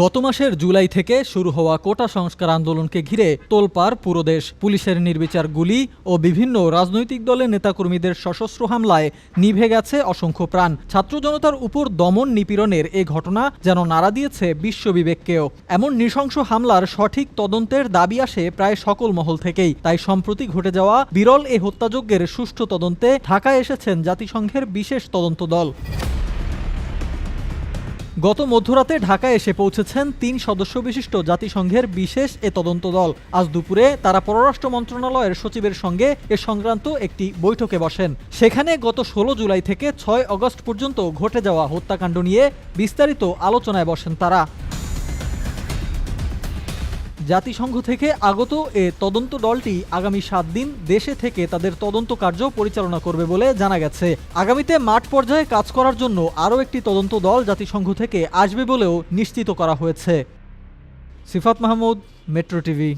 গত মাসের জুলাই থেকে শুরু হওয়া কোটা সংস্কার আন্দোলনকে ঘিরে তোলপাড় পুরো দেশ পুলিশের নির্বিচার গুলি ও বিভিন্ন রাজনৈতিক দলের নেতাকর্মীদের সশস্ত্র হামলায় নিভে গেছে অসংখ্য প্রাণ। ছাত্র জনতার উপর দমন নিপীড়নের এ ঘটনা যেন নাড়া দিয়েছে বিশ্ববিবেককেও। এমন নৃশংস হামলার সঠিক তদন্তের দাবি আসে প্রায় সকল মহল থেকেই। তাই সম্প্রতি ঘটে যাওয়া বিরল এ হত্যাযজ্ঞের সুষ্ঠু তদন্তে ঢাকায় এসেছেন জাতিসংঘের বিশেষ তদন্ত দল গত মধ্যরাতে ঢাকায় এসে পৌঁছেছেন তিন সদস্য বিশিষ্ট জাতিসংঘের বিশেষ এ তদন্ত দল। আজ দুপুরে তারা পররাষ্ট্র মন্ত্রণালয়ের সচিবের সঙ্গে এ সংক্রান্ত একটি বৈঠকে বসেন। সেখানে গত ষোলো জুলাই থেকে ছয় অগস্ট পর্যন্ত ঘটে যাওয়া হত্যাকাণ্ড নিয়ে বিস্তারিত আলোচনায় বসেন তারা। জাতিসংঘ থেকে আগত এ তদন্ত দলটি আগামী সাত দিন দেশে থেকে তাদের তদন্ত কার্য পরিচালনা করবে বলে জানা গেছে। আগামীতে মাঠ পর্যায়ে কাজ করার জন্য আরও একটি তদন্ত দল জাতিসংঘ থেকে আসবে বলেও নিশ্চিত করা হয়েছে। Sifat Mahmud, metro TV.